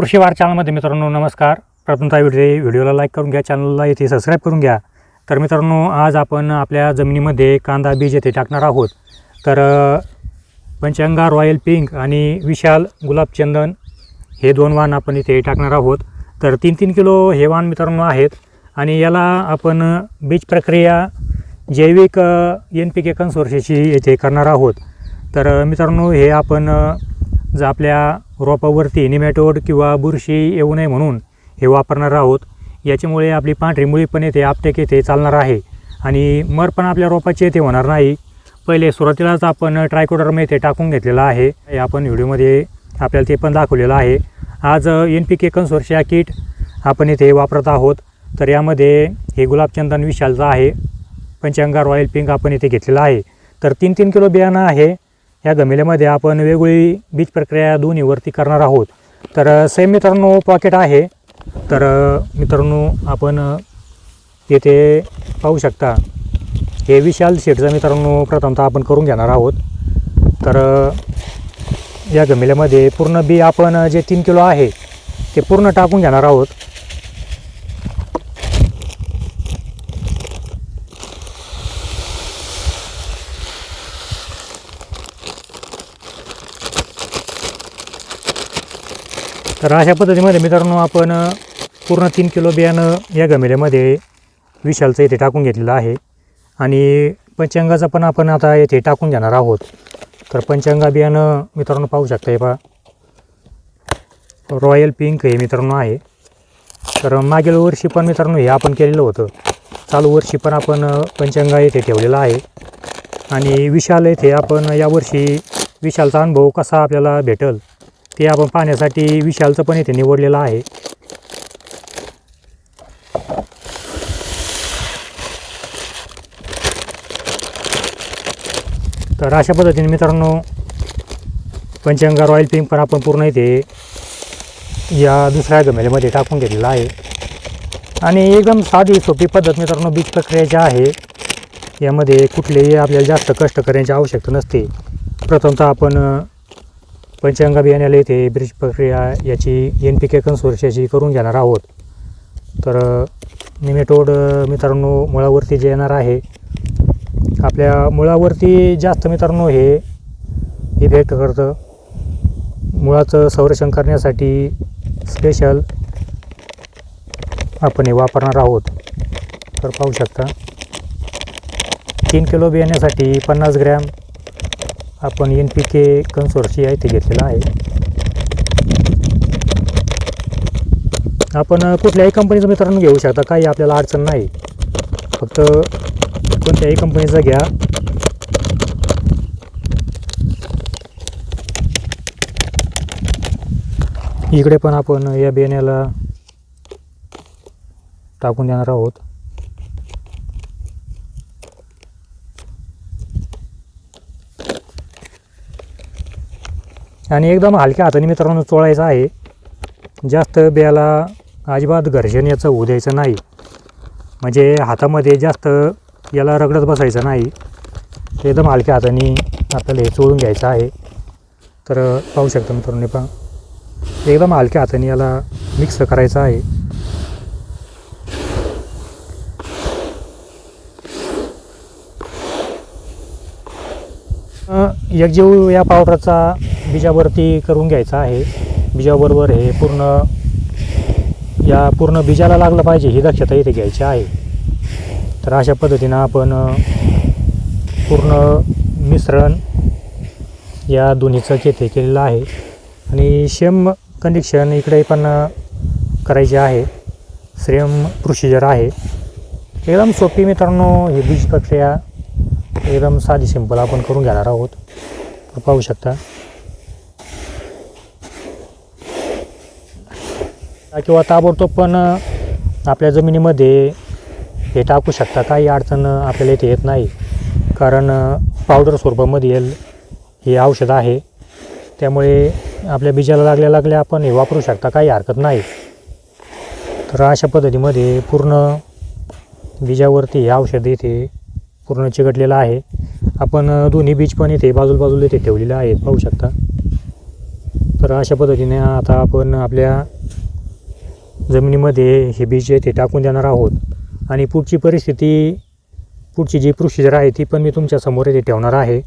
कृषी वार चॅनलमध्ये मित्रांनो नमस्कार. प्रथमता व्हिडिओ व्हिडिओला लाईक करून घ्या चॅनलला इथे सबस्क्राईब करून घ्या. तर मित्रांनो आज आपण आपल्या जमिनीमध्ये कांदा बीज येथे टाकणार आहोत. तर पंचंगा रॉयल पिंक आणि विशाल गुलाबचंदन हे दोन वाण आपण इथे टाकणार आहोत. तर तीन तीन किलो हे वाण मित्रांनो आहेत आणि याला आपण बीज प्रक्रिया जैविक एन पी के कन्सोर्शियाची येथे करणार आहोत. तर मित्रांनो हे आपण जर आपल्या रोपावरती निमॅटोड किंवा बुरशी येऊ नये म्हणून हे वापरणार आहोत याच्यामुळे आपली पांढरी मुळी पण येते आपटेक येथे चालणार आहे. आणि मर पण आपल्या रोपाची येथे होणार नाही. पहिले सुरुवातीलाच आपण ट्रायकोडर्म येथे टाकून घेतलेला आहे. हे आपण व्हिडिओमध्ये आपल्याला ते पण दाखवलेलं आहे. आज N P K consortia kit आपण इथे वापरत आहोत. तर यामध्ये हे गुलाबचंदन विशालचं आहे. पंचांगा रॉयल पिंक आपण इथे घेतलेलं आहे. तर तीन तीन किलो बियाणं आहे. या गमिल्यामध्ये आपण वेगवेगळी बीज प्रक्रिया दोन्हीवरती करणार आहोत. तर सेम मित्रांनो पॉकेट आहे. तर मित्रांनो आपण येथे पाहू शकता. हे विशाल शेटचं मित्रांनो प्रथमतः आपण करून घेणार आहोत. तर या गमिल्यामध्ये पूर्ण बी आपण जे तीन किलो आहे ते पूर्ण टाकून घेणार आहोत. तर अशा पद्धतीमध्ये मित्रांनो आपण पूर्ण तीन किलो बियाणं या गमेल्यामध्ये विशालचं येथे टाकून घेतलेलं आहे. आणि पंचांगाचं पण आपण आता येथे टाकून घेणार आहोत. तर पंचांगा बियाणं मित्रांनो पाहू शकता हे पहा रॉयल पिंक हे मित्रांनो आहे. तर मागील वर्षी पण मित्रांनो हे आपण केलेलं होतं. चालू वर्षी पण आपण पंचांगा येथे ठेवलेला आहे. आणि विशाल येथे आपण यावर्षी विशालचा अनुभव कसा आपल्याला भेटल? ते आपण पाहण्यासाठी विशालचं पण इथे निवडलेलं आहे. तर अशा पद्धतीने मित्रांनो पंचंगा रॉयल पिंक पण आपण पूर्ण इथे या दुसऱ्या गमेल्यामध्ये टाकून घेतलेला आहे. आणि एकदम साधी सोपी पद्धत मित्रांनो बीज प्रक्रियाची आहे यामध्ये कुठलेही आपल्याला जास्त कष्ट करण्याची आवश्यकता नसते. प्रथमतः आपण अ, पंचंगा बियाण्याला येथे ब्रिज प्रक्रिया याची एन पी के कन्सोर्शियाची करून घेणार आहोत. तर निमेटोड मित्रांनो मुळावरती जे येणार आहे आपल्या मुळावरती जास्त मित्रांनो हे इफेक्ट करतं. मुळाचं संरक्षण करण्यासाठी स्पेशल आपण हे वापरणार आहोत. तर पाहू शकता. तीन किलो बियाण्यासाठी पन्नास ग्रॅम आपण एन पी के कन्सोर्शिया इथे घेतलेला आहे. आपण कुठल्याही कंपनीचं मित्रांनो घेऊ शकता. काही आपल्याला अडचण नाही. फक्त कोणत्याही कंपनीचं घ्या. इकडे पण आपण या बियाण्याला टाकून देणार आहोत. आणि एकदम हलक्या हाताने मित्रांनो चोळायचं आहे. जास्त बियाला अजिबात घर्षण याचं होऊ द्यायचं नाही. म्हणजे हातामध्ये जास्त याला रगडत बसायचं नाही. एकदम हलक्या हाताने आपल्याला हे चोळून घ्यायचं आहे. तर पाहू शकता मित्रांनो हे पहा. एकदम हलक्या हाताने याला मिक्स करायचं आहे. एकजीव या पावडरचा बीजावरती करून घ्यायचा आहे. बीजाबरोबर हे पूर्ण या पूर्ण बीजाला लागलं पाहिजे ही दक्षता इथे घ्यायची आहे. तर अशा पद्धतीनं आपण पूर्ण मिश्रण या दोन्हीचं येथे केलेलं आहे. आणि शेम कंडिक्शन इकडे पण करायचे करायची आहे. सेम प्रोसिजर आहे. एकदम सोपी मित्रांनो ही बीज प्रक्रिया. एकदम साधी सिंपल आपण करून घेणार आहोत. पाहू शकता. किंवा ताबडतोब पण आपल्या जमिनीमध्ये हे टाकू शकता. काही अडचण आपल्याला इथे येत नाही. कारण पावडर स्वरूपामध्ये येईल हे औषध आहे. त्यामुळे आपल्या बीजाला लागल्या लागल्या आपण हे वापरू शकता. काही हरकत नाही. तर अशा पद्धतीमध्ये पूर्ण बीजावरती हे औषध इथे पूर्ण चिकटलेलं आहे. आपण दोन्ही बीज पण इथे बाजूला बाजूला इथे ठेवलेले आहेत. पाहू शकता. तर अशा पद्धतीने आता आपण आपल्या जमिनीमध्ये हे बीज आहे ते टाकून देणार आहोत. आणि पुढची परिस्थिती पुढची जी प्रोसिजर आहे ती पण मी तुमच्यासमोर येथे ठेवणार आहे.